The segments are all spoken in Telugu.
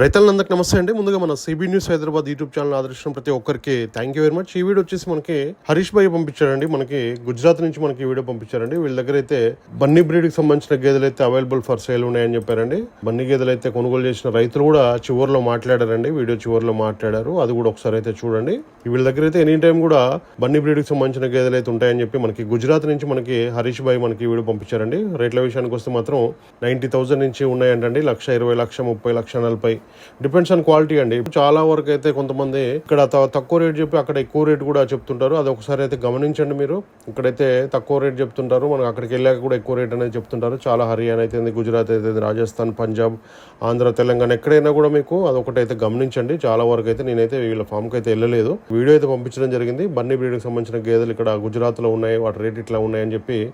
రైతులందరికీ నమస్తే అండి. ముందుగా మన CB news Hyderabad YouTube channel ఆదర్శం ప్రతి ఒక్కరికి థ్యాంక్ యూ వెరీ మచ్ ఈ వీడియో వచ్చేసి మనకి హరీష్ భాయ్ పంపించారండి మనకి గుజరాత్ నుంచి మనకి ఈ వీడియో పంపించారండి వీళ్ళ దగ్గర అయితే బన్నీ బ్రీడ్కి సంబంధించిన గేదెలు అయితే అవైలబుల్ ఫర్ సేల్ ఉన్నాయని చెప్పారండి. బన్నీ గేదెలు అయితే కొనుగోలు చేసిన రైతులు కూడా చివరిలో మాట్లాడారండి. వీడియో చివరిలో మాట్లాడారు. అది కూడా ఒకసారి అయితే చూడండి. వీళ్ళ దగ్గర అయితే ఎనీ టైం కూడా బన్నీ బ్రీడ్కి సంబంధించిన గేదెలు అయితే ఉంటాయని చెప్పి మనకి గుజరాత్ నుంచి మనకి హరీష్ భాయ్ మనకి వీడియో పంపించారండి. రేట్ల విషయానికి వస్తే మాత్రం నైన్టీ థౌసండ్ నుంచి ఉన్నాయంటండి. లక్ష ఇరవై లక్ష ముప్పై లక్ష నలభై డిపెండ్స్ ఆన్ క్వాలిటీ అండి. చాలా వరకు అయితే కొంతమంది ఇక్కడ త- తక్కువ రేట్ చెప్పి అక్కడ ఎక్కువ రేట్ కూడా చెప్తుంటారు. అది ఒకసారి అయితే గమనించండి మీరు. ఇక్కడైతే తక్కువ రేట్ చెప్తుంటారు. మనకు అక్కడికి వెళ్ళాక కూడా ఎక్కువ రేట్ అనేది చెప్తుంటారు. చాలా హర్యానా అయితే ఉంది, గుజరాత్ అయితే రాజస్థాన్ పంజాబ్ ఆంధ్ర తెలంగాణ ఎక్కడైనా కూడా మీకు అదొకటైతే గమనించండి. చాలా వరకు అయితే నేనైతే వీళ్ళ ఫామ్కి అయితే వెళ్ళలేదు. వీడియో అయితే పంపించడం జరిగింది. బన్నీ బ్రీడ్కి సంబంధించిన గేదెలు ఇక్కడ గుజరాత్లో ఉన్నాయి. వాటి రేట్ ఇట్లా ఉన్నాయని చెప్పి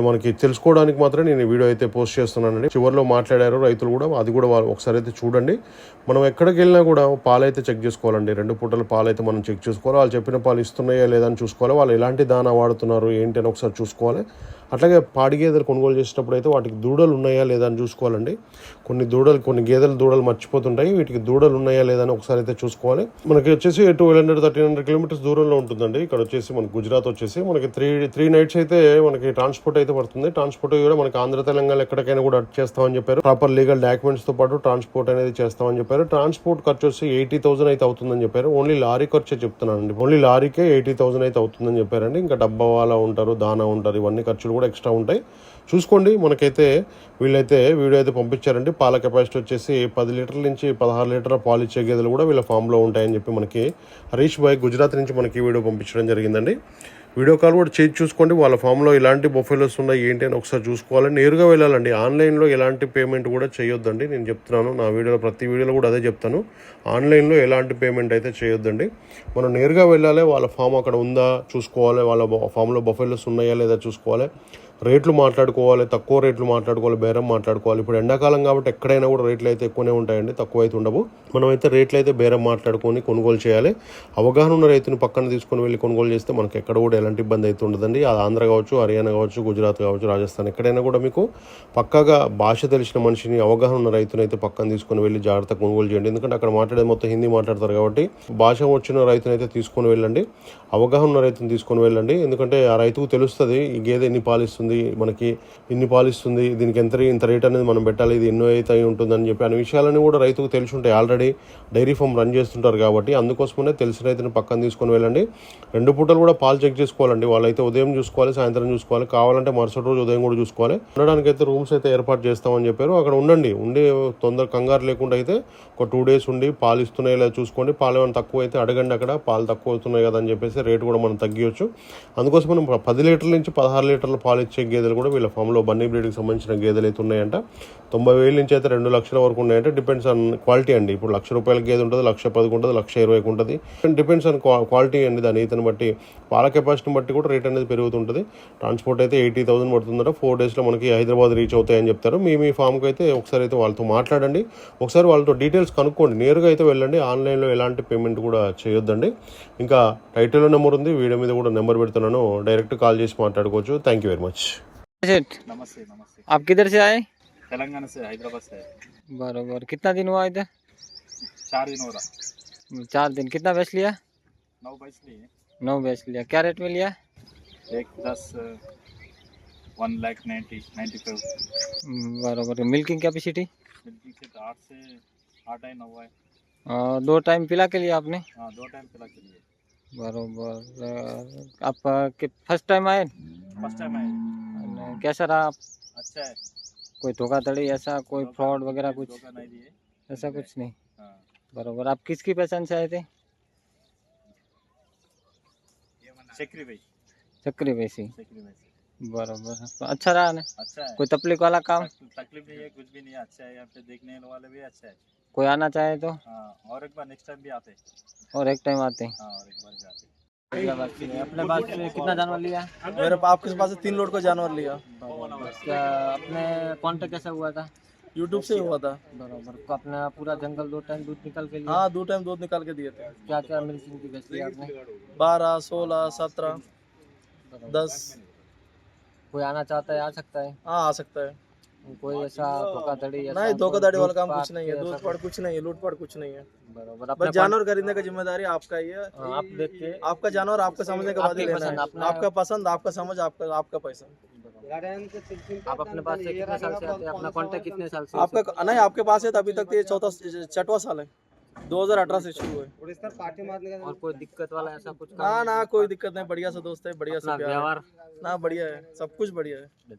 మనకి తెలుసుకోవడానికి మాత్రం నేను వీడియో అయితే పోస్ట్ చేస్తున్నానండి. చివరిలో మాట్లాడారు రైతులు కూడా. అది కూడా ఒకసారి అయితే చూడండి. మనం ఎక్కడికి వెళ్ళినా కూడా పాలైతే చెక్ చేసుకోవాలండి. రెండు పూటల పాలైతే మనం చెక్ చేసుకోవాలి. వాళ్ళు చెప్పిన పాలు ఇస్తున్నాయా లేదా అని చూసుకోవాలి. వాళ్ళు ఎలాంటి దానా వాడుతున్నారు ఏంటి అని ఒకసారి చూసుకోవాలి. అట్లాగే పాడి గేదెలు కొనుగోలు చేసేటప్పుడు అయితే వాటికి దూడలు ఉన్నాయా లేదా అని చూసుకోవాలండి. కొన్ని దూడలు కొన్ని గేదెలు దూడలు మర్చిపోతుంటాయి. వీటికి దూడలు ఉన్నాయా లేదా అని ఒకసారి అయితే చూసుకోవాలి. మనకి వచ్చేసి twelve hundred thirteen hundred kilometres దూరంలో ఉంటుందండి. ఇక్కడ వచ్చేసి మనకి గుజరాత్ వచ్చేసి మనకి త్రీ త్రీ నైట్స్ అయితే మనకి ట్రాన్స్పోర్ట్ అయితే పడుతుంది. ట్రాన్స్పోర్ట్ కూడా మనకి ఆంధ్ర తెలంగాణ ఎక్కడికైనా కూడా చేస్తామని చెప్పారు. ప్రాపర్ లీగల్ డాక్యుమెంట్స్తో పాటు ట్రాన్స్పోర్ట్ అనేది చేస్తామని చెప్పారు. ట్రాన్స్పోర్ట్ ఖర్చు వచ్చి ఎయిటీ థౌసండ్ అయితే అవుతుందని చెప్పారు. ఓన్లీ లారీ ఖర్చే చెప్తున్నానండి. ఓన్లీ లారీకే ఎయిటీ థౌసండ్ అయితే అవుతుందని చెప్పారండి. ఇంకా డబ్బా వాళ్ళ ఉంటారు దానా ఉంటారు ఇవన్నీ ఖర్చులు కూడా ఎక్స్ట్రా ఉంటాయి. చూసుకోండి. మనకైతే వీళ్ళైతే వీడియో అయితే పంపించారండి. పాల కెపాసిటీ వచ్చేసి పది లీటర్ల నుంచి పదహారు లీటర్ల పాలు ఇచ్చే గేదెలు కూడా వీళ్ళ ఫామ్లో ఉంటాయని చెప్పి మనకి హరీష్ భాయ్ గుజరాత్ నుంచి మనకి వీడియో పంపించడం జరిగిందండి. వీడియో కాల్ కూడా చేసి చూసుకోండి. వాళ్ళ ఫామ్లో ఎలాంటి బొఫెలోస్ ఉన్నాయి ఏంటి అని ఒకసారి చూసుకోవాలని నేరుగా వెళ్ళాలండి. ఆన్లైన్లో ఎలాంటి పేమెంట్ కూడా చేయొద్దండి. నేను చెప్తున్నాను. నా వీడియోలో ప్రతి వీడియోలో కూడా అదే చెప్తాను. ఆన్లైన్లో ఎలాంటి పేమెంట్ అయితే చేయొద్దండి. మనం నేరుగా వెళ్ళాలి. వాళ్ళ ఫామ్ అక్కడ ఉందా? చూసుకోవాలి. వాళ్ళ ఫామ్లో బొఫెలోస్ ఉన్నాయా లేదా చూసుకోవాలి. రేట్లు మాట్లాడుకోవాలి తక్కువ రేట్లు మాట్లాడుకోవాలి బేరం మాట్లాడుకోవాలి. ఇప్పుడు ఎండాకాలం కాబట్టి ఎక్కడైనా కూడా రేట్లు అయితే ఎక్కువనే ఉంటాయండి తక్కువ అయితే ఉండవు. మనమైతే రేట్లు అయితే బేరం మాట్లాడుకొని కొనుగోలు చేయాలి. అవగాహన ఉన్న రైతుని పక్కన తీసుకొని వెళ్ళి కొనుగోలు చేస్తే మనకి ఎక్కడ కూడా ఎలాంటి ఇబ్బంది అయితే ఉండదండి. అది ఆంధ్ర కావచ్చు హర్యానా కావచ్చు గుజరాత్ కావచ్చు రాజస్థాన్ ఎక్కడైనా కూడా మీకు పక్కగా భాష తెలిసిన మనిషిని అవగాహన ఉన్న రైతుని అయితే పక్కన తీసుకొని వెళ్ళి జాగ్రత్త కొనుగోలు చేయండి. ఎందుకంటే అక్కడ మాట్లాడేది మొత్తం హిందీ మాట్లాడతారు కాబట్టి భాష వచ్చిన రైతుని అయితే తీసుకొని వెళ్ళండి. అవగాహన ఉన్న రైతుని తీసుకొని వెళ్ళండి. ఎందుకంటే ఆ రైతుకు తెలుస్తుంది ఈ గేదె ఎన్ని పాలిస్తుంది మనకి ఇన్ని పాలిస్తుంది దీనికి ఎంత ఇంత రేట్ అనేది మనం పెట్టాలి ఇది ఎన్నో అయితే అయి ఉంటుందని చెప్పి అనే విషయాలని కూడా రైతుకు తెలిసి ఉంటాయి ఆల్రెడీ డైరీ ఫామ్ రన్ చేస్తుంటారు కాబట్టి అందుకోసమనే తెలిసిన రైతుని పక్కన తీసుకొని వెళ్ళండి. రెండు పూటలు కూడా పాలు చెక్ చేసుకోవాలండి. వాళ్ళైతే ఉదయం చూసుకోవాలి సాయంత్రం చూసుకోవాలి. కావాలంటే మరుసటి రోజు ఉదయం కూడా చూసుకోవాలి. ఉండడానికి అయితే రూమ్స్ అయితే ఏర్పాటు చేస్తామని చెప్పారు. అక్కడ ఉండండి. ఉండి తొందర కంగారు లేకుండా అయితే ఒక టూ డేస్ ఉండి పాలు ఇస్తున్నాయి చూసుకోండి. పాలు ఏమైనా తక్కువ అయితే అడగండి అక్కడ. పాలు తక్కువ అవుతున్నాయి కదా అని చెప్పేసి రేటు కూడా మనం తగ్గించవచ్చు అందుకోసం మనం పది లీటర్ల నుంచి పదహారు లీటర్ల పాలు ఇచ్చే గేదెలు కూడా వీళ్ళ ఫామ్లో బన్నీ బ్రీడ్కి సంబంధించిన గేదెలు అయితే ఉన్నాయంట. తొంభై వేల నుంచి అయితే రెండు లక్షల వరకు ఉన్నాయంటే. డిపెండ్స్ ఆన్ క్వాలిటీ అండి. ఇప్పుడు లక్ష రూపాయల గేదె ఉంటుంది లక్ష పదికి ఉంటుంది లక్ష ఇరవైకి ఉంటుంది. డిపెండ్స్ ఆన్ క్వాలిటీ అండి దాని. ఈతను బట్టి పాల కెపాసిటీని బట్టి కూడా రేట్ అనేది పెరుగుతుంటుంది. ట్రాన్స్పోర్ట్ అయితే ఎయిటీ థౌసండ్ పడుతుందంట. ఫోర్ డేస్లో మనకి హైదరాబాద్ రీచ్ అవుతాయని చెప్తారు. మీ మీ ఫామ్కి అయితే ఒకసారి అయితే వాళ్ళతో మాట్లాడండి. ఒకసారి వాళ్ళతో డీటెయిల్స్ కనుక్కోండి. నేరుగా అయితే వెళ్ళండి. ఆన్లైన్లో ఎలాంటి పేమెంట్ కూడా చేయొద్దండి. ఇంకా టైటిల్లో నెంబర్ ఉంది. వీడియో మీద కూడా నెంబర్ పెడుతున్నాను. డైరెక్ట్ కాల్ చేసి మాట్లాడుకోవచ్చు. థ్యాంక్ యూ వెరీ మచ్ सेठ नमस्ते नमस्ते। आप किधर से आए? तेलंगाना से हैदराबाद से। बराबर। कितना दिन हुआ इधर? चार दिन हो रहा। चार दिन। कितना बेच लिया? नौ बज लिए। नौ बेच लिया। क्या रेट में लिया? एक दस one lakh ninety ninety five. बराबर। मिल्किंग कैपेसिटी मिल्किंग से तो आठ से आठ है नौ है दो टाइम पिला के लिए आपने? हाँ दो टाइम पिला के लिए। बराबर। आप फ़र्स्ट टाइम आए? फ़र्स्ट टाइम आए। और कैसा रहा आप? अच्छा है। कोई धोखाधड़ी ऐसा कोई फ्रॉड वगैरह कुछ? नहीं दिए। ऐसा कुछ नहीं? हाँ। बराबर। आप किसकी पहचान से आए थे? चक्री भाई। चक्री भाई से। बराबर। अच्छा रहा ना? अच्छा है। कोई तकलीफ़ वाला काम? तकलीफ़ नहीं है कुछ भी नहीं अच्छा है यहाँ पे देखने वाले भी अच्छा है। कोई आना चाहे तो? हाँ और एक बार नेक्स्ट टाइम भी आते। और एक टाइम आते। हैं हाँ और एक बार भी आते अपने पास कितना जानवर लिया? मेरे पास आपके पास से तीन लोड का जानवर लिया। अपने कांटेक्ट कैसा हुआ था? यूट्यूब से हुआ था। बराबर। को अपना पूरा जंगल दो टाइम दूध निकाल के लिया? हाँ दो टाइम दूध निकाल के दिए थे। क्या क्या मिल्किंग की बेच लिया आपने बारह सोलह सत्रह दस। कोई आना चाहता है आ सकता है? हाँ आ सकता है। कोई ऐसा धोखाधड़ी ऐसा नहीं धोखाधड़ी वाला काम कुछ नहीं है लूटपाट कुछ? नहीं है लूटपाट कुछ नहीं है। बराबर बस जानवर खरीदने का ज़िम्मेदारी आपका ही है। हाँ, आप देख के आपका जानवर आपका समझने के बाद ही लेना है। आपका पसंद आपका समझ आपका आपका पैसा। आप अपने पास से कितने साल से आते हैं? अपना कांटेक्ट कितने साल से आपका नहीं आपके पास है तो अभी तक तो ये चौथा छठवा साल है। 2018 से शुरू है और कोई दिक्कत वाला ऐसा कुछ ना? ना कोई दिक्कत नहीं बढ़िया से दोस्त है बढ़िया से प्यार व्यवहार? ना बढ़िया है सब कुछ बढ़िया है।